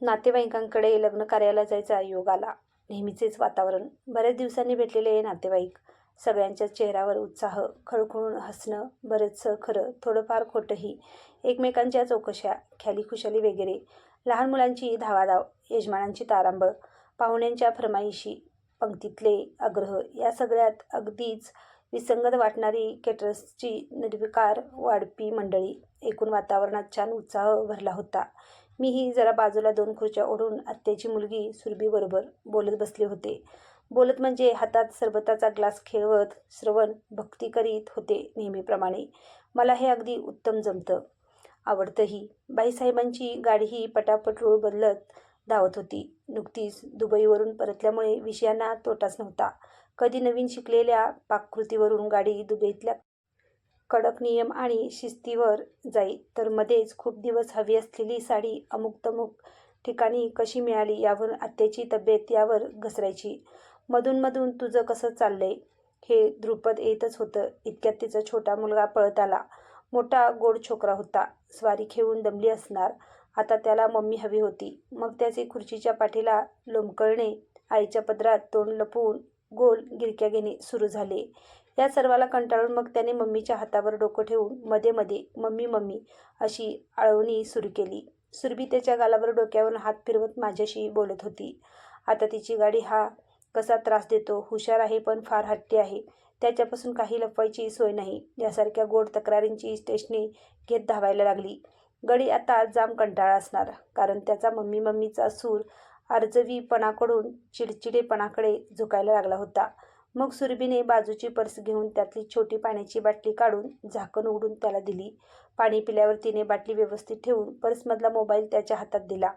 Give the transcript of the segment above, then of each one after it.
नातेवाईकांकडे लग्न कार्याला जायचा योग आला. नेहमीचेच वातावरण. बऱ्याच दिवसांनी भेटलेले नातेवाईक. सगळ्यांच्या चेहऱ्यावर उत्साह खळखळून हसणं बरंचसं खरं थोडंफार खोटंही. एकमेकांच्या चौकशा ख्याली खुशाली वगैरे. लहान मुलांची धावाधाव यजमानांची तारांबळ पाहुण्यांच्या फरमाईशी पंक्तीतले आग्रह या सगळ्यात अगदीच विसंगत वाटणारी केटरसची निर्विकार वाढपी मंडळी. एकूण वातावरणात छान उत्साह भरला होता. मीही जरा बाजूला दोन खुर्च्या ओढून आत्याची मुलगी सुरभीबरोबर बोलत बसले होते. बोलत म्हणजे हातात सरबताचा ग्लास खेळवत श्रवण भक्ती करीत होते नेहमीप्रमाणे. मला हे अगदी उत्तम जमतं. आवडतंही. बाईसाहेबांची गाडीही पटापट रूळ बदलत धावत होती. नुकतीच दुबईवरून परतल्यामुळे विषयांना तोटाच नव्हता. कधी नवीन शिकलेल्या पाककृतीवरून गाडी दुबईतल्या कडक नियम आणि शिस्तीवर जाई. तर मध्येच खूप दिवस हवी असलेली साडी अमुकतमुक ठिकाणी कशी मिळाली यावर आत्याची तब्येत यावर घसरायची. मधूनमधून तुझं कसं चाललंय? हे ध्रुपद येतच होतं. इतक्यात तिचा छोटा मुलगा पळत आला. मोठा गोड छोकरा होता. स्वारी खेळून दमली असणार. आता त्याला मम्मी हवी होती. मग त्याचे खुर्चीच्या पाठीला लोंबकळणे आईच्या पदरात तोंड लपवून गोल गिरक्या घेणे सुरू झाले. या सर्वाला कंटाळून मग त्याने मम्मीच्या हातावर डोकं ठेवून मध्ये मध्ये मम्मी मम्मी अशी आळवणी सुरू केली. सुरभी त्याच्या गालावर डोक्यावरून हात फिरवत माझ्याशी बोलत होती. आता तिची गाडी हा कसा त्रास देतो? हुशार आहे पण फार हट्टी आहे. त्याच्यापासून काही लपवायची सोय नाही. यासारख्या गोड तक्रारींची स्टेशने घेत धावायला लागली. गडी आता जाम कंटाळा असणार कारण त्याचा मम्मी मम्मीचा सूर आर्जवीपणाकडून चिडचिडेपणाकडे झुकायला लागला होता. मग सुरभीने बाजूची पर्स घेऊन त्यातली छोटी पाण्याची बाटली काढून झाकण उघडून त्याला दिली. पाणी पिल्यावर तिने बाटली व्यवस्थित ठेवून पर्समधला मोबाईल त्याच्या हातात दिला.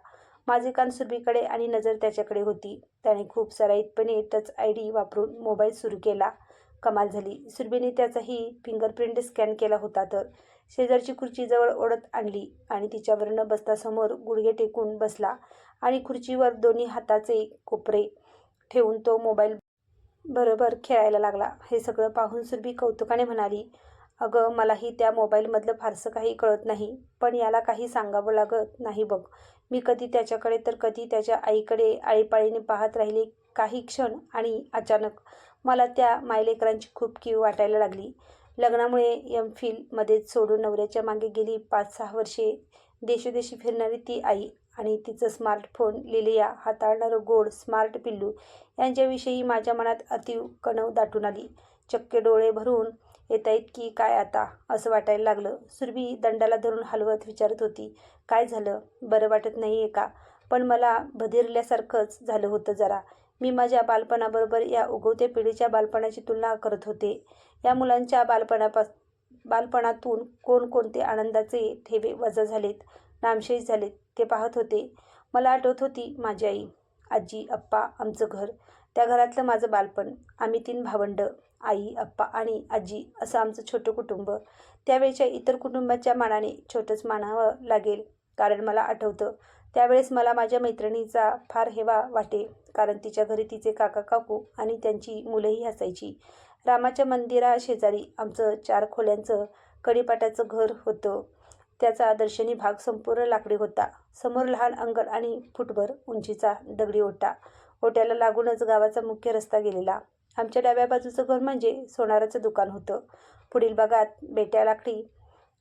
माझे कान सुरभीकडे आणि नजर त्याच्याकडे होती. त्याने खूप सराईतपणे टच आय डी वापरून मोबाईल सुरू केला. कमाल झाली. सुरभीने त्याचाही फिंगरप्रिंट स्कॅन केला होता तर. शेजारची खुर्ची जवळ ओढत आणली आणि तिच्यावरनं बसता समोर गुडघे टेकून बसला. आणि खुर्चीवर दोन्ही हाताचे कोपरे ठेवून तो मोबाईल बरोबर खेळायला लागला. हे सगळं पाहून सुरभी कौतुकाने म्हणाली अगं मलाही त्या मोबाईलमधलं फारसं काही कळत नाही पण याला काही सांगावं लागत नाही बघ. मी कधी त्याच्याकडे तर कधी त्याच्या आईकडे आळीपाळीने पाहत राहिले काही क्षण आणि अचानक मला त्या मायलेकरांची खूप कीव वाटायला लागली. लग्नामुळे एम फिलमध्येच सोडून नवऱ्याच्या मागे गेली पाच सहा वर्षे. देशोदेशी फिरणारी ती आई आणि तिचं स्मार्टफोन लिलिया हाताळणारं गोड स्मार्ट पिल्लू यांच्याविषयी माझ्या मनात अतीव कणव दाटून आली. चक्के डोळे भरून येतायत की काय आता? असं वाटायला लागलं. सुरभी दंडाला धरून हलवत विचारत होती काय झालं? बरं वाटत नाही आहे का? पण मला भदिरल्यासारखंच झालं होतं जरा. मी माझ्या बालपणाबरोबर या उगवत्या पिढीच्या बालपणाची तुलना करत होते. या मुलांच्या बालपणापास बालपणातून कोणकोणते आनंदाचे ठेवे वजा झालेत नामशेष झालेत ते पाहत होते. मला आठवत होती माझी आई आजी अप्पा आमचं घर त्या घरातलं माझं बालपण. आम्ही तीन भावंड आई अप्पा आणि आजी असं आमचं छोटं कुटुंब. त्यावेळच्या इतर कुटुंबाच्या मानाने छोटंच मानावं लागेल कारण मला आठवतं त्यावेळेस मला माझ्या मैत्रिणीचा फार हेवा वाटे कारण तिच्या घरी तिचे काका काकू आणि त्यांची मुलंही असायची. रामाच्या मंदिराशेजारी आमचं चार खोल्यांचं कडीपाटाचं घर होतं. त्याचा दर्शनी भाग संपूर्ण लाकडी होता. समोर लहान अंगण आणि फुटभर उंचीचा दगडी ओटा. ओट्याला लागूनच गावाचा मुख्य रस्ता गेलेला. आमच्या डाव्या बाजूचं घर म्हणजे सोनाराचं दुकान होतं. पुढील भागात बेट्या लाकडी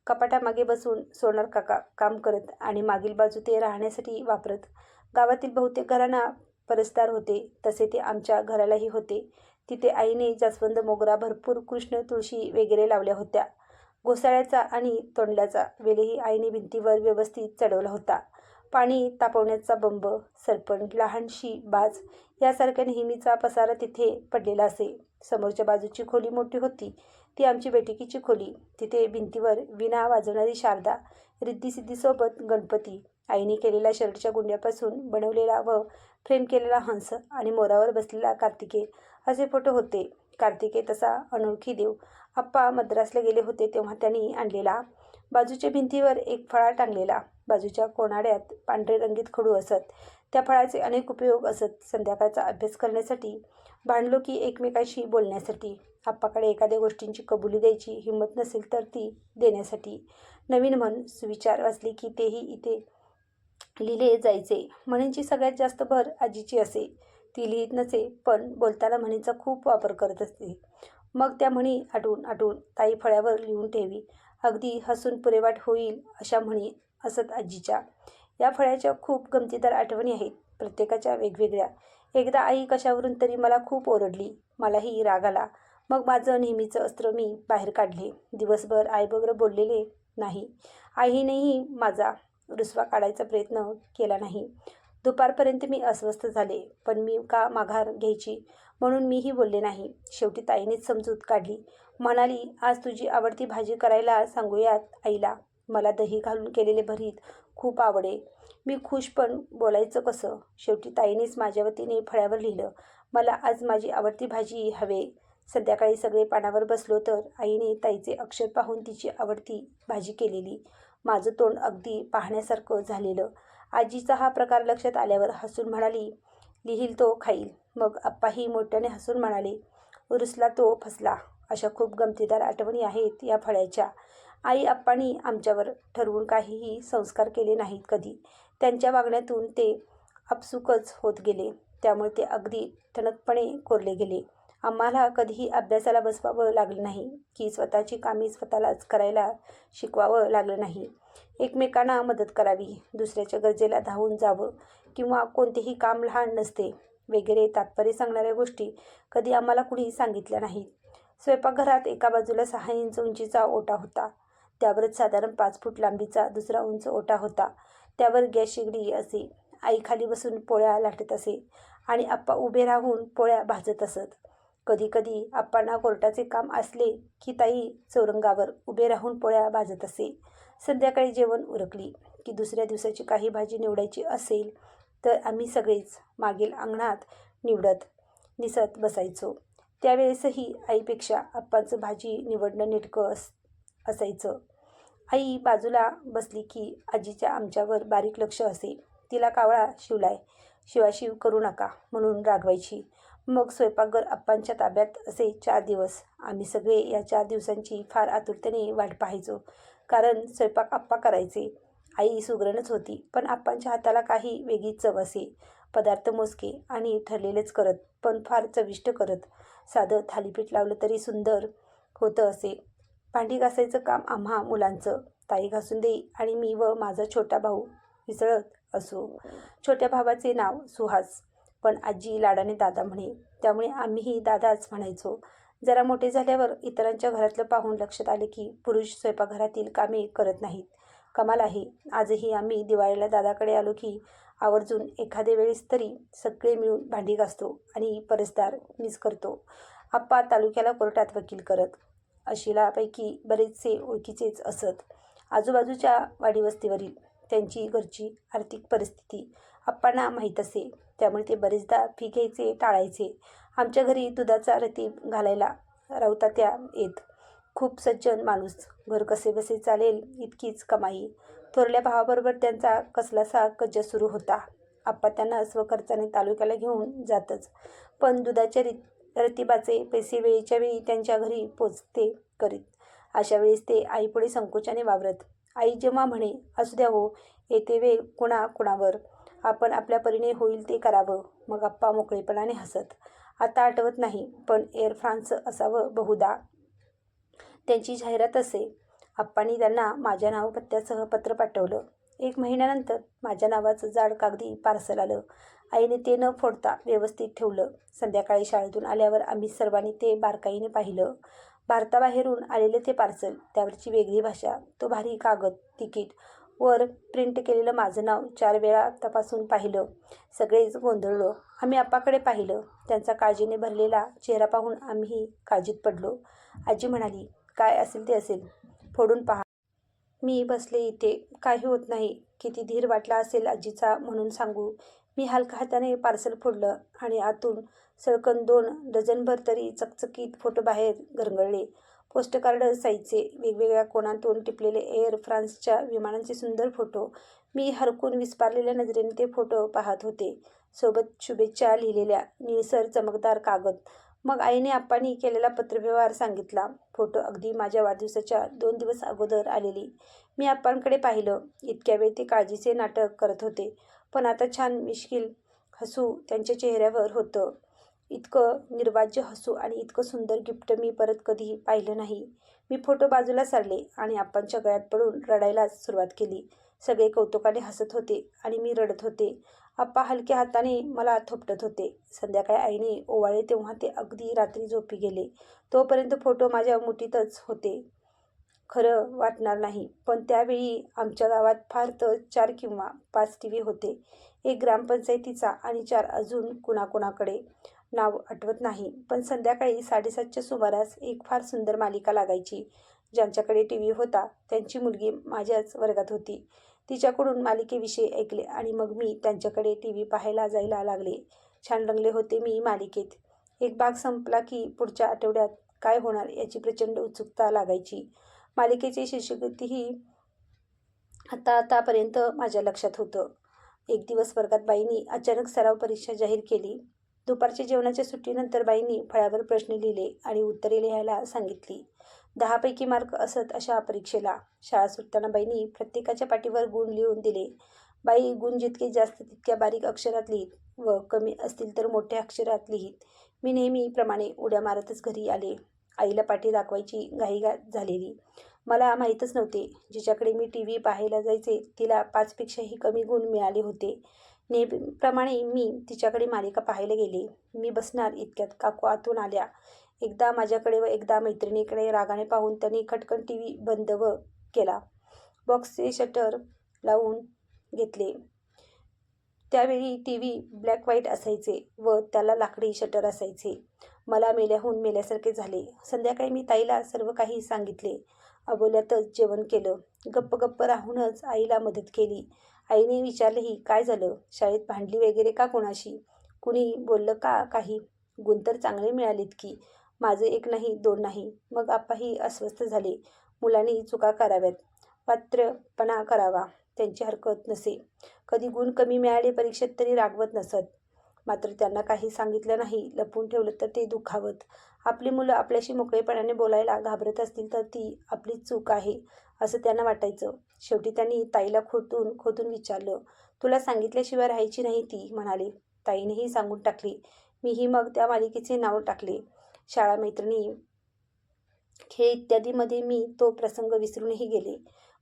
कपाटामागे बसून सोनार काका काम करत आणि मागील बाजू ते राहण्यासाठी वापरत. गावातील बहुतेक घरांना परसदार होते. तसे ते आमच्या घरालाही होते. तिथे आईने जास्वंद मोगरा भरपूर कृष्ण तुळशी वगैरे लावल्या होत्या. घोसाळ्याचा आणि तोंडल्याचा वेलही आईने भिंतीवर व्यवस्थित चढवला होता. पाणी तापवण्याचा बंब सरपण लहानशी बाज यासारख्या नेहमीचा पसारा तिथे पडलेला असे. समोरच्या बाजूची खोली मोठी होती. ती आमची बैठकीची खोली. तिथे भिंतीवर विणा वाजवणारी शारदा रिद्धिसिद्धीसोबत गणपती आईने केलेल्या शर्टच्या गुंड्यापासून बनवलेला व फ्रेम केलेला हंस आणि मोरावर बसलेला कार्तिके असे फोटो होते. कार्तिके तसा अनोळखी देव आप्पा मद्रासला गेले होते तेव्हा त्यांनी आणलेला. बाजूच्या भिंतीवर एक फळा टांगलेला. बाजूच्या कोणाड्यात पांढरे रंगीत खडू असत. त्या फळाचे अनेक उपयोग असत. संध्याकाळचा अभ्यास करण्यासाठी भांडलो की एकमेकाशी बोलण्यासाठी आप्पाकडे एखाद्या गोष्टींची कबुली द्यायची हिंमत नसेल तर ती देण्यासाठी. नवीन म्हण सुविचार वाचली की तेही इथे लिहिले जायचे. म्हणींची सगळ्यात जास्त भर आजीची असे. ती लिहित नसे पण बोलताना म्हणींचा खूप वापर करत असते. मग त्या म्हणी आठवून आठवून ताई फळ्यावर लिहून ठेवी. अगदी हसून पुरेवाट होईल अशा म्हणी असत आजीच्या. या फळ्याच्या खूप गमतीदार आठवणी आहेत प्रत्येकाच्या वेगवेगळ्या. एकदा आई कशावरून तरी मला खूप ओरडली मलाही राग आला. मग माझं नेहमीचं अस्त्र मी बाहेर काढले. दिवसभर आईबरोबर बोललेले नाही. आईनेही माझा रुसवा काढायचा प्रयत्न केला नाही. दुपारपर्यंत मी अस्वस्थ झाले पण मी का माघार घ्यायची? म्हणून मीही बोलले नाही. शेवटी ताईनेच समजूत काढली. म्हणाली आज तुझी आवडती भाजी करायला सांगूयात आईला. मला दही घालून केलेले भरीत खूप आवडे. मी खुश पण बोलायचं कसं? शेवटी ताईनेच माझ्या वतीने फळ्यावर लिहिलं मला आज माझी आवडती भाजी हवे. संध्याकाळी सगळे पानावर बसलो तर आईने ताईचे अक्षर पाहून तिची आवडती भाजी केलेली. माझं तोंड अगदी पाहण्यासारखं झालेलं. आजीचा हा प्रकार लक्षात आल्यावर हसून म्हणाली लिहिल तो खाईल. मग आप्पाही मोठ्याने हसून म्हणाले उरुसला तो फसला. अशा खूप गमतीदार आठवणी आहेत या फळ्याच्या. आई आप्पांनी आमच्यावर ठरवून काहीही संस्कार केले नाहीत कधी. त्यांच्या वागण्यातून ते आपसुकच होत गेले. त्यामुळे ते अगदी ठणकपणे कोरले गेले. आम्हाला कधीही अभ्यासाला बसवावं लागलं नाही. की स्वतःची कामे स्वतःलाच करायला शिकवावं लागलं नाही. एकमेकांना मदत करावी दुसऱ्याच्या गरजेला धावून जावं किंवा कोणतेही काम लहान नसते वगैरे तात्पर्य सांगणाऱ्या गोष्टी कधी आम्हाला कुणी सांगितल्या नाहीत. स्वयंपाकघरात एका बाजूला सहा इंच उंचीचा ओटा होता. त्यावरच साधारण पाच फूट लांबीचा दुसरा उंच ओटा होता. त्यावर गॅस शेगडी असे. आई खाली बसून पोळ्या लाटत असे आणि आप्पा उभे राहून पोळ्या भाजत असत. कधीकधी आप्पांना कोर्टाचे काम असले की ताई चौरंगावर उभे राहून पोळ्या भाजत असे. संध्याकाळी जेवण उरकली की दुसऱ्या दिवसाची काही भाजी निवडायची असेल तर आम्ही सगळेच मागील अंगणात निवडत निसत बसायचो. त्यावेळेसही आईपेक्षा आप्पांचं भाजी निवडणं नेटकं अस असायचं. आई बाजूला बसली की आजीच्या आमच्यावर बारीक लक्ष असे. तिला कावळा शिवलाय शिवाशिव करू नका म्हणून रागवायची. मग स्वयंपाकघर आप्पांच्या ताब्यात असे चार दिवस. आम्ही सगळे या चार दिवसांची फार आतुरतेने वाट पाहायचो. कारण स्वयंपाक आप्पा करायचे. आई सुगरणच होती पण आप्पांच्या हाताला काही वेगळी चव असे. पदार्थ मोजके आणि ठरलेलेच करत पण फार चविष्ट करत. साधं थालीपीठ लावलं तरी सुंदर होतं असे. भांडी घासायचं काम आम्हा मुलांचं. ताई घासून देई आणि मी व माझा छोटा भाऊ विसळत असो. छोट्या भावाचे नाव सुहास. पण आजी लाडाने दादा म्हणे त्यामुळे आम्हीही दादाच म्हणायचो. जरा मोठे झाल्यावर इतरांच्या घरातलं पाहून लक्षात आले की पुरुष स्वयंपाकघरातील कामे करत नाहीत. कमाल आहे. आजही आम्ही दिवाळीला दादाकडे आलो की आवर्जून एखाद्या वेळेस तरी सगळे मिळून भांडी घासतो आणि परसदार मीच करतो. आप्पा तालुक्याला कोर्टात वकील करत. अशिलापैकी बरेचसे ओळखीचेच असत. आजूबाजूच्या वाडीवस्तीवरील त्यांची घरची आर्थिक परिस्थिती आप्पांना माहीत असे. त्यामुळे ते बरेचदा फी घ्यायचे टाळायचे. आमच्या घरी दुधाचा रतीब घालायला रावतात्या येत. खूप सज्जन माणूस. घर कसे बसे चालेल इतकीच कमाई. थोरल्या भावाबरोबर त्यांचा कसलासा कज्ज सुरू होता. आप्पा त्यांना स्वखर्चाने तालुक्याला घेऊन जातच. पण दुधाच्या री रतिबाचे पैसे वेळेच्या वेळी त्यांच्या घरी पोचते करीत. अशा वेळेस ते आईपुढे संकोचाने वावरत. आई जेव्हा म्हणे असू द्या हो येते वेळ कुणा कुणावर आपण आपल्या परीने होईल ते करावं. मग आप्पा मोकळेपणाने हसत. आता आठवत नाही पण एअर फ्रान्स असावं बहुधा. त्यांची जाहिरात असे. आप्पांनी त्यांना माझ्या नाव पत्त्यासह पत्र पाठवलं. एक महिन्यानंतर माझ्या नावाचं जाड कागदी पार्सल आलं. आईने ते न फोडता व्यवस्थित ठेवलं. संध्याकाळी शाळेतून आल्यावर आम्ही सर्वांनी ते बारकाईने पाहिलं. भारताबाहेरून आलेले ते पार्सल त्यावरची वेगळी भाषा तो भारी कागद तिकीट वर प्रिंट केलेलं माझं नाव चार वेळा तपासून पाहिलं. सगळेच गोंधळलो. आम्ही आप्पाकडे पाहिलं. त्यांचा काळजीने भरलेला चेहरा पाहून आम्हीही काळजीत पडलो. आजी म्हणाली काय असेल ते असेल. फोडून पहा. मी बसले इथे. काही होत नाही. किती धीर वाटला असेल आजीचा म्हणून सांगू. मी हलका हाताने पार्सल फोडलं आणि आतून सळकन दोन डझनभर तरी चकचकीत फोटो बाहेर घरंगळले. पोस्टकार्ड साईजचे वेगवेगळ्या कोणातून टिपलेले एअर फ्रान्सच्या विमानांचे सुंदर फोटो मी हरकून विस्पारलेल्या नजरेने ते फोटो पाहत होते. सोबत शुभेच्छा लिहिलेल्या निळसर चमकदार कागद. मग आईने आप्पांनी केलेला पत्रव्यवहार सांगितला. फोटो अगदी माझ्या वाढदिवसाच्या दोन दिवस अगोदर आलेली. मी आप्पांकडे पाहिलं. इतक्या वेळ ते काळजीचे नाटक करत होते. पण आता छान मिश्किल हसू त्यांच्या चेहऱ्यावर होतं. इतकं निर्वाज्य हसू आणि इतकं सुंदर गिफ्ट मी परत कधीही पाहिलं नाही. मी फोटो बाजूला सारले आणि आप्पांच्या गळ्यात पडून रडायलाच सुरुवात केली. सगळे कौतुकाने हसत होते आणि मी रडत होते. आप्पा हलक्या हाताने मला थोपटत होते. संध्याकाळी आईने ओवाळे तेव्हा ते अगदी रात्री झोपी गेले. तोपर्यंत फोटो माझ्या मुठीतच होते. खरं वाटणार नाही पण त्यावेळी आमच्या गावात फार तर चार किंवा पाच टी व्ही होते. एक ग्रामपंचायतीचा आणि चार अजून कुणाकुणाकडे. नाव आठवत नाही. पण संध्याकाळी साडेसातच्या सुमारास एक फार सुंदर मालिका लागायची. ज्यांच्याकडे टी व्ही होता त्यांची मुलगी माझ्याच वर्गात होती. तिच्याकडून मालिकेविषयी ऐकले आणि मग मी त्यांच्याकडे टी व्ही पाहायला जायला लागले. छान रंगले होते मी मालिकेत. एक भाग संपला की पुढच्या आठवड्यात काय होणार याची प्रचंड उत्सुकता लागायची. मालिकेची शिष्यवृत्तीही आता आतापर्यंत माझ्या लक्षात होतं. एक दिवस वर्गात बाईंनी अचानक सराव परीक्षा जाहीर केली. दुपारच्या जेवणाच्या सुट्टीनंतर बाईंनी फळ्यावर प्रश्न लिहिले आणि उत्तरे लिहायला सांगितली. दहापैकी मार्क असत अशा परीक्षेला. शाळा सुटताना बाईंनी प्रत्येकाच्या पाठीवर गुण लिहून दिले. बाई गुण जितके जास्त तितक्या बारीक अक्षरात लिहित व कमी असतील तर मोठ्या अक्षरात लिहित. मी नेहमीप्रमाणे उड्या मारतच घरी आले. आईला पाठी दाखवायची घाईघात झालेली. मला माहीतच नव्हते. जिच्याकडे मी टी व्ही पाहायला जायचे तिला पाचपेक्षाही कमी गुण मिळाले होते. नेहमीप्रमाणे मी तिच्याकडे मालिका पाहायला गेले. मी बसणार इतक्यात. काकू आतून आल्या. एकदा माझ्याकडे व एकदा मैत्रिणीकडे रागाने पाहून त्यांनी खटकन टी व्ही बंद व केला. बॉक्सचे शटर लावून घेतले. त्यावेळी टी व्ही ब्लॅक व्हाईट असायचे व त्याला लाकडी शटर असायचे. मला मेल्याहून मेल्यासारखे झाले. संध्याकाळी मी ताईला सर्व काही सांगितले. अबोल्यातच जेवण केलं. गप्प गप्प राहूनच आईला मदत केली. आईने विचारलंही काय झालं? शाळेत भांडली वगैरे का कोणाशी? कुणी बोललं का काही? गुण तर चांगले मिळालेत की? माझे एक नाही दोन नाही. मग आप्पाही अस्वस्थ झाले. मुलांनी चुका कराव्यात. पात्रपणा करावा. त्यांची हरकत नसे. कधी गुण कमी मिळाले परीक्षेत तरी रागवत नसत. मात्र त्यांना काही सांगितलं नाही लपून ठेवलं तर ते दुखावत. आपली मुलं आपल्याशी मोकळेपणाने बोलायला घाबरत असतील तर ती आपली चूक आहे असं त्यांना वाटायचं. शेवटी त्यांनी ताईला खोटून खोतून विचारलं. तुला सांगितल्याशिवाय राहायची नाही ती म्हणाले. ताईनेही सांगून टाकली. मीही मग त्या मालिकेचे नाव टाकले. शाळा मैत्रिणी खेळ इत्यादीमध्ये मी तो प्रसंग विसरूनही गेले.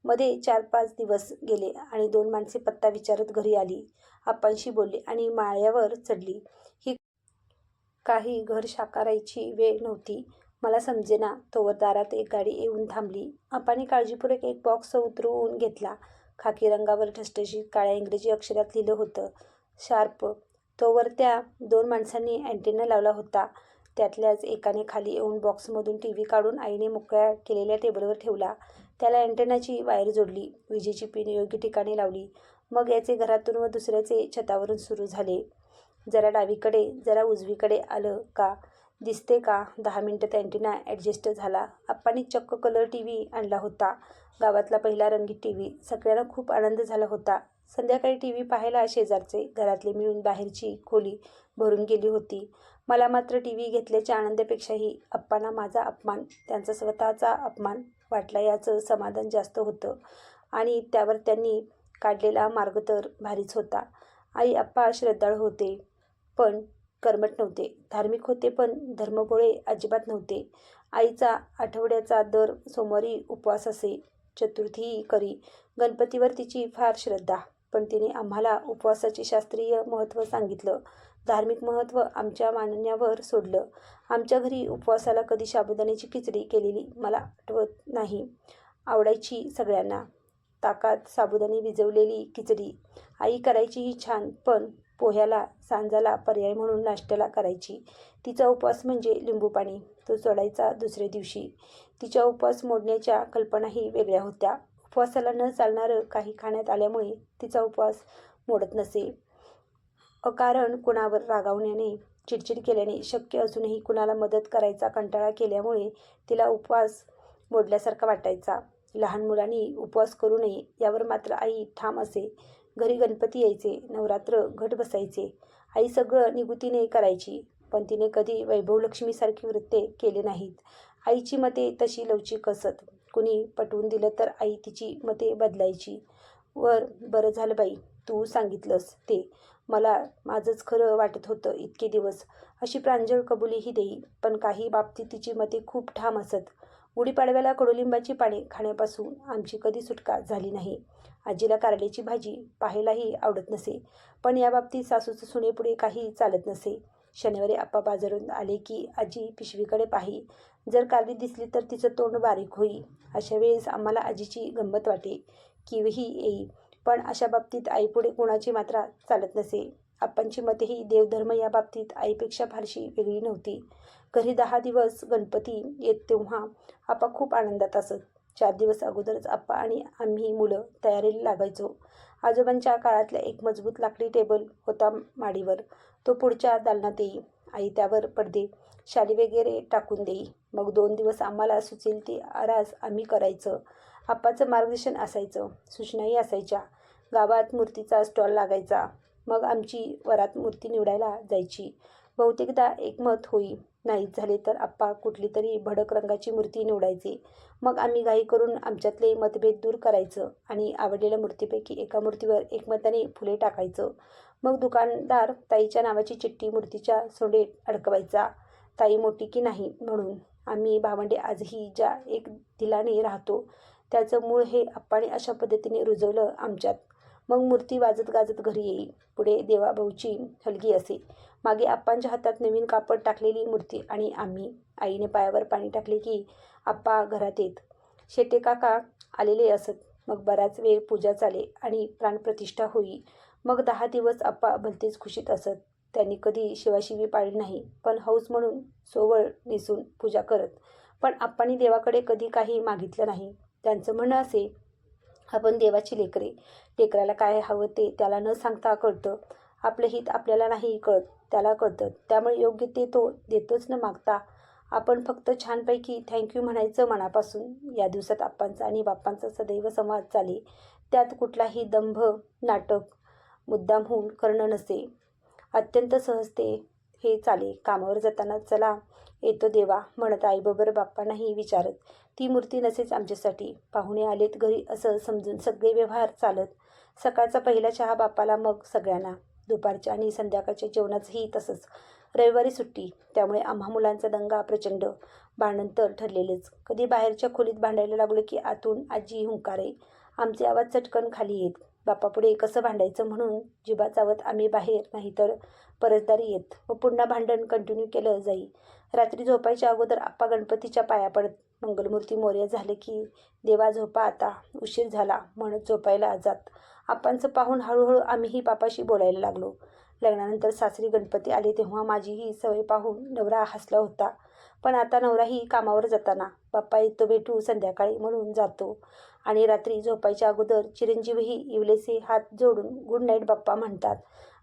मध्ये चार पाच दिवस गेले आणि दोन माणसे पत्ता विचारत घरी आली. आप्पांशी बोलली आणि माळ्यावर चढली. ही काही घर साकारायची वेळ नव्हती. मला समजेना तोवर दारात एक गाडी येऊन थांबली. आपाने काळजीपूर्वक एक बॉक्स उतरवून घेतला. खाकी रंगावर ठसठशीत काळ्या इंग्रजी अक्षरात लिहिलं होतं शार्प. तोवर त्या दोन माणसांनी अँटेना लावला होता. त्यातल्याच एकाने खाली येऊन बॉक्समधून टी व्ही काढून आईने मोकळ्या केलेल्या टेबलवर ठेवला. त्याला अँटेनाची वायर जोडली. विजेची पिन योग्य ठिकाणी लावली. मग याचे घरातून व दुसऱ्याचे छतावरून सुरू झाले. जरा डावीकडे जरा उजवीकडे आलं का? दिसते का? दहा मिनटात अँटिना ॲडजस्ट झाला. आप्पांनी चक्क कलर टी व्ही आणला होता. गावातला पहिला रंगीत टी व्ही. सगळ्यांना खूप आनंद झाला होता. संध्याकाळी टी व्ही पाहायला शेजारचे घरातले मिळून बाहेरची खोली भरून गेली होती. मला मात्र टी व्ही घेतल्याच्या आनंदापेक्षाही आप्पांना माझा अपमान त्यांचा स्वतःचा अपमान वाटला याचं समाधान जास्त होतं. आणि त्यावर त्यांनी काढलेला मार्ग तर भारीच होता. आई आप्पा श्रद्धाळू होते. पण कर्मट नव्हते. धार्मिक होते पण धर्मभोळे अजिबात नव्हते. आईचा आठवड्याचा दर सोमवारी उपवास असे. चतुर्थी करी. गणपतीवर तिची फार श्रद्धा पण तिने आम्हाला उपवासाचे शास्त्रीय महत्त्व सांगितलं. धार्मिक महत्त्व आमच्या मानण्यावर सोडलं. आमच्या घरी उपवासाला कधी साबुदाण्याची खिचडी केलेली मला आठवत नाही. आवडायची सगळ्यांना. ताकात साबुदाणे भिजवलेली खिचडी. आई करायची ही छान पण पोह्याला सांजाला पर्याय म्हणून नाश्त्याला करायची. तिचा उपवास म्हणजे लिंबू पाणी तो सोडायचा दुसऱ्या दिवशी. तिच्या उपवास मोडण्याच्या कल्पनाही वेगळ्या होत्या. उपवासाला न चालणारं काही खाण्यात आल्यामुळे तिचा उपवास मोडत नसे. अकारण कुणावर रागावण्याने चिडचिड केल्याने शक्य असूनही कुणाला मदत करायचा कंटाळा केल्यामुळे तिला उपवास मोडल्यासारखा वाटायचा. लहान मुलांनी उपवास करू नये यावर मात्र आई ठाम असे. घरी गणपती यायचे नवरात्र घट बसायचे. आई सगळं निगुतीने करायची पण तिने कधी वैभवलक्ष्मीसारखी वृत्ते केले नाहीत. आईची मते तशी लवचिक असत. कुणी पटवून दिलं तर आई तिची मते बदलायची. वर बरं झालं बाई तू सांगितलंस ते. मला माझंच खरं वाटत होतं इतके दिवस. अशी प्रांजळ कबुलीही देई पण काही बाबतीत तिची मते खूप ठाम असत. गुढीपाडव्याला कडुलिंबाची पाने खाण्यापासून आमची कधी सुटका झाली नाही. आजीला कारल्याची भाजी पाहायलाही आवडत नसे. पण याबाबतीत सासूचं सुनेपुढे काही चालत नसे. शनिवारी आप्पा बाजारून आले की आजी पिशवीकडे पाही. जर कारली दिसली तर तिचं तोंड बारीक होई. अशा वेळेस आम्हाला आजीची गंमत वाटे. किवही येई. पण अशा बाबतीत आईपुढे कुणाची मात्रा चालत नसे. आप्पांची मतेही देवधर्म या बाबतीत आईपेक्षा फारशी वेगळी नव्हती. घरी दहा दिवस गणपती येत तेव्हा आप्पा खूप आनंदात असत. चार दिवस अगोदरच आप्पा आणि आम्ही मुलं तयारीला लागायचो. आजोबांच्या काळातला एक मजबूत लाकडी टेबल होता माडीवर. तो पुढच्या दालनात येई. आई त्यावर पडदे. शाली वगैरे टाकून देई. मग दोन दिवस आम्हाला सुचेल ती आरास आम्ही करायचं. आप्पाचं मार्गदर्शन असायचं. सूचनाही असायच्या. गावात मूर्तीचा स्टॉल लागायचा. मग आमची वरात मूर्ती निवडायला जायची. बहुतेकदा एकमत होई. नाहीत झाले तर आप्पा कुठली तरी भडक रंगाची मूर्ती निवडायची. मग आम्ही घाई करून आमच्यातले मतभेद दूर करायचं आणि आवडलेल्या मूर्तीपैकी एका मूर्तीवर एकमताने फुले टाकायचं. मग दुकानदार ताईच्या नावाची चिठ्ठी मूर्तीच्या सोंडेत अडकवायचा. ताई मोठी की नाही? म्हणून. आम्ही भावंडे आजही ज्या एक दिलाने राहतो त्याचं मूळ हे आप्पाने अशा पद्धतीने रुजवलं आमच्यात. मग मूर्ती वाजत गाजत घरी येईल पुढे देवाभाऊची हलगी असे. मागे आप्पांच्या हातात नवीन कापड टाकलेली मूर्ती आणि आम्ही. आईने पायावर पाणी टाकले की आप्पा घरात येत. शेटे काका आलेले असत. मग बराच वेळ पूजा चाले आणि प्राणप्रतिष्ठा होई. मग दहा दिवस आप्पा भलतेच खुशीत असत. त्यांनी कधी शिवाशिवी पाळली नाही. पण हौस म्हणून सोवळ नेसून पूजा करत. पण आप्पांनी देवाकडे कधी काही मागितलं नाही. त्यांचं म्हणणं असे आपण देवाची लेकरे. लेकराला काय हवं ते त्याला न सांगता कळतं. आपलं हित आपल्याला नाही कळत. त्याला कळतं. त्यामुळे योग्य ते तो देतोच न मागता आपण फक्त छानपैकी थँक्यू म्हणायचं मनापासून. या दिवसात आप्पांचा आणि बाप्पांचा सदैव संवाद चाले. त्यात कुठलाही दंभ नाटक मुद्दाम होऊन करणं नसे. अत्यंत सहजते हे चाले. कामावर जाताना चला येतो देवा म्हणत आईबरोबर बाप्पांनाही विचारत. ती मूर्ती नसेच आमच्यासाठी. पाहुणे आलेत घरी असं समजून सगळे व्यवहार चालत. सकाळचा पहिला चहा बाप्पाला मग सगळ्यांना. दुपारच्या आणि संध्याकाळच्या जेवणाचंही तसंच. रविवारी सुट्टी. त्यामुळे आम्हा मुलांचा दंगा प्रचंड. भांडण तर ठरलेलेच. कधी बाहेरच्या खोलीत भांडायला लागलो की आतून आजी हुंकारे आमचे आवाज चटकन खाली येत. बापापुढे कसं भांडायचं म्हणून जिबा चावत आम्ही बाहेर नाहीतर परसदारी येत. व पुन्हा भांडण कंटिन्यू केलं जाई. रात्री झोपायच्या अगोदर आप्पा गणपतीच्या पाया पडत. मंगलमूर्ती मोर्या झाले की देवा झोपा आता. उशीर झाला. म्हणत झोपायला जात. आप्पांचं पाहून हळूहळू आम्हीही बापाशी बोलायला लागलो. लग्नानंतर सासरी गणपती आले तेव्हा माझी ही सवय पाहून नवरा हसला होता. पण आता नवराही कामावर जाताना. बाप्पा येतो भेटू संध्याकाळी म्हणून जातो. आणि रात्री झोपायच्या अगोदर चिरंजीवही इवलेसे हात जोडून गुड नाईट बाप्पा म्हणतात.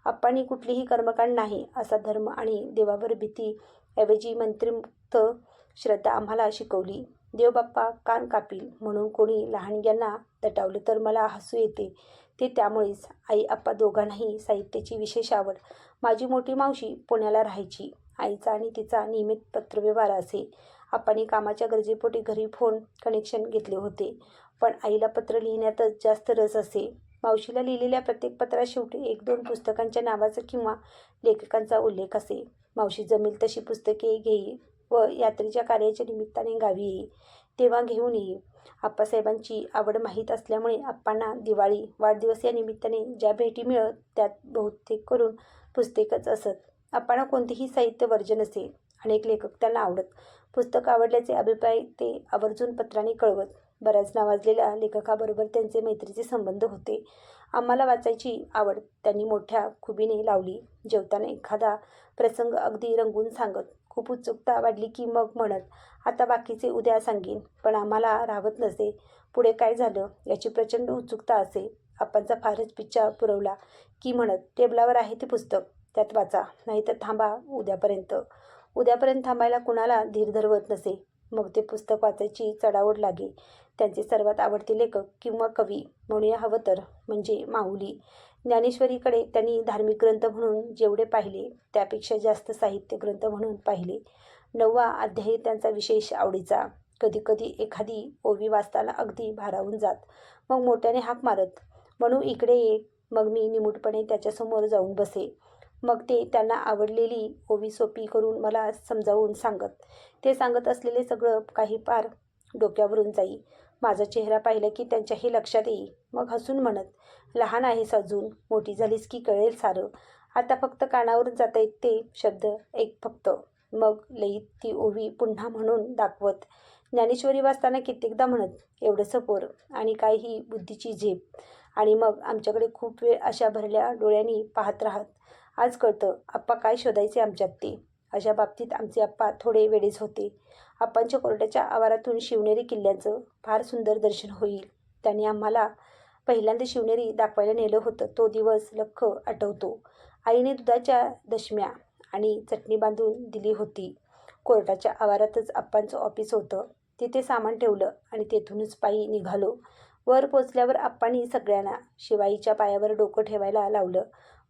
आप्पांनी कुठलीही कर्मकांड नाही. असा धर्म आणि देवावर भीती ऐवजी मंत्रिमुक्त श्रद्धा आम्हाला शिकवली. देवबाप्पा कान कापील म्हणून कोणी लहानग्यांना दटावले तर मला हसू येते. ते त्यामुळेच आई आप्पा दोघांनाही साहित्याची विशेष आवड. माझी मोठी मावशी पुण्याला राहायची. आईचा आणि तिचा नियमित पत्रव्यवहार असे. आप्पांनी कामाच्या गरजेपोटी घरी फोन कनेक्शन घेतले होते. पण आईला पत्र लिहिण्यातच जास्त रस असे. मावशीला लिहिलेल्या प्रत्येक पत्रात शेवटी एक दोन पुस्तकांच्या नावाचा किंवा लेखकांचा उल्लेख असे. मावशी जमेल तशी पुस्तके घेई व यात्रेच्या कार्याच्या निमित्ताने गावी येई तेव्हा घेऊन ये. आप्पासाहेबांची आवड माहीत असल्यामुळे आप्पांना दिवाळी वाढदिवस या निमित्ताने ज्या भेटी मिळत त्यात बहुतेक करून पुस्तकच असत. आप्पांना कोणतेही साहित्य वर्जन असे अनेक लेखक त्यांना आवडत. पुस्तक आवडल्याचे अभिप्राय ते आवर्जून पत्राने कळवत. बऱ्याच नावाजलेल्या लेखकाबरोबर त्यांचे मैत्रीचे संबंध होते. आम्हाला वाचायची आवड त्यांनी मोठ्या खुबीने लावली. जेवताना एखादा प्रसंग अगदी रंगून सांगत. खूप उत्सुकता वाढली की मग म्हणत आता बाकीचे उद्या सांगेन पण आम्हाला राहत नसे. पुढे काय झालं याची प्रचंड उत्सुकता असे. आपांचा फारच पिच्छा पुरवला की म्हणत टेबलावर आहे ते पुस्तक त्यात वाचा नाहीतर थांबा उद्यापर्यंत. उद्यापर्यंत थांबायला कुणाला धीर धरवत नसे. मग ते पुस्तक वाचायची चढावड लागे. त्यांचे सर्वात आवडते लेखक किंवा कवी म्हणूया हवं तर म्हणजे माऊली ज्ञानेश्वरीकडे त्यांनी धार्मिक ग्रंथ म्हणून जेवढे पाहिले त्यापेक्षा जास्त साहित्य ग्रंथ म्हणून पाहिले. नववा अध्याय त्यांचा विशेष आवडीचा. कधीकधी एखादी ओवी वाचताना अगदी भारावून जात. मग मोठ्याने हाक मारत. म्हणून इकडे ये. मग मी निमूटपणे त्याच्यासमोर जाऊन बसे. मग ते त्यांना आवडलेली ओवी सोपी करून मला समजावून सांगत. ते सांगत असलेले सगळं काही पार डोक्यावरून जाई. माझा चेहरा पाहिला की त्यांच्याही लक्षात येई मग हसून म्हणत लहान आहेस अजून मोठी झालीस की कळेल सारं. आता फक्त कानावरून जाता येत ते शब्द एक फक्त. मग लईत ती ओवी पुन्हा म्हणून दाखवत ज्ञानेश्वरी वाचताना कित्येकदा म्हणत एवढंसं पोर आणि काय ही बुद्धीची झेप. आणि मग आमच्याकडे खूप वेळ अशा भरल्या डोळ्यांनी पाहत राहत. आज कळतं आप्पा काय शोधायचे आमच्यात ते. अशा बाबतीत आमचे आप्पा थोडे वेळेच होते. आप्पांच्या कोर्टाच्या आवारातून शिवनेरी किल्ल्याचं फार सुंदर दर्शन होईल. त्याने आम्हाला पहिल्यांदा शिवनेरी दाखवायला नेलं होतं. तो दिवस लख आठवतो. आईने दुधाच्या दशम्या आणि चटणी बांधून दिली होती. कोर्टाच्या आवारातच आप्पांचं ऑफिस होतं. तिथे सामान ठेवलं आणि तेथूनच पायी निघालो. वर पोचल्यावर आप्पांनी सगळ्यांना शिवाईच्या पायावर डोकं ठेवायला लावलं.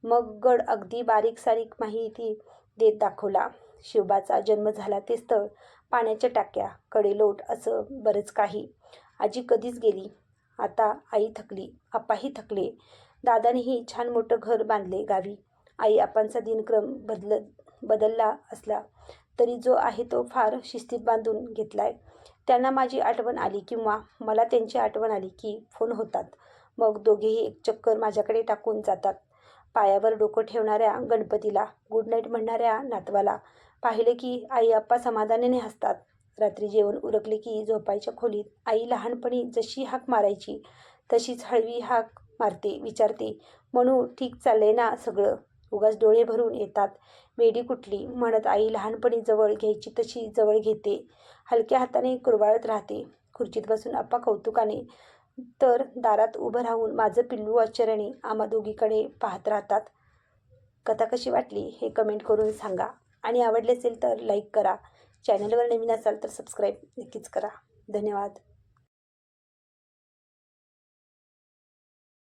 मग गड अगदी बारीक सारीक माहिती देत दाखवला. शिवबाचा जन्म झाला ते स्थळ पाण्याच्या टाक्या कडेलोट असं बरंच काही. आजी कधीच गेली. आता आई थकली आप्पाही थकले. दादानेही छान मोठं घर बांधले गावी. आई आपांचा दिनक्रम बदल बदलला असला तरी जो आहे तो फार शिस्तीत बांधून घेतलाय. त्यांना माझी आठवण आली किंवा मला त्यांची आठवण आली की फोन होतात. मग दोघेही एक चक्कर माझ्याकडे टाकून जातात. पायावर डोकं ठेवणाऱ्या गणपतीला गुड नाईट म्हणणाऱ्या नातवाला पाहिले की आई आप्पा समाधानाने हसतात. रात्री जेवण उरकले की झोपायच्या खोलीत आई लहानपणी जशी हाक मारायची तशीच हळवी हाक मारते विचारते म्हणू ठीक चाललंय ना सगळं? उगाच डोळे भरून येतात. मेडी कुठली? म्हणत आई लहानपणी जवळ घ्यायची तशी जवळ घेते. हलक्या हाताने कुरवाळत राहते. खुर्चीत बसून आप्पा कौतुकाने तर दारात उभं राहून माझं पिल्लू आश्चर्याने आम्हा दोघीकडे पाहत राहतात. कथा कशी वाटली हे कमेंट करून सांगा. आणि आवडले असेल तर लाईक करा. चॅनलवर नवीन असाल तर सबस्क्राईब नक्कीच करा. धन्यवाद.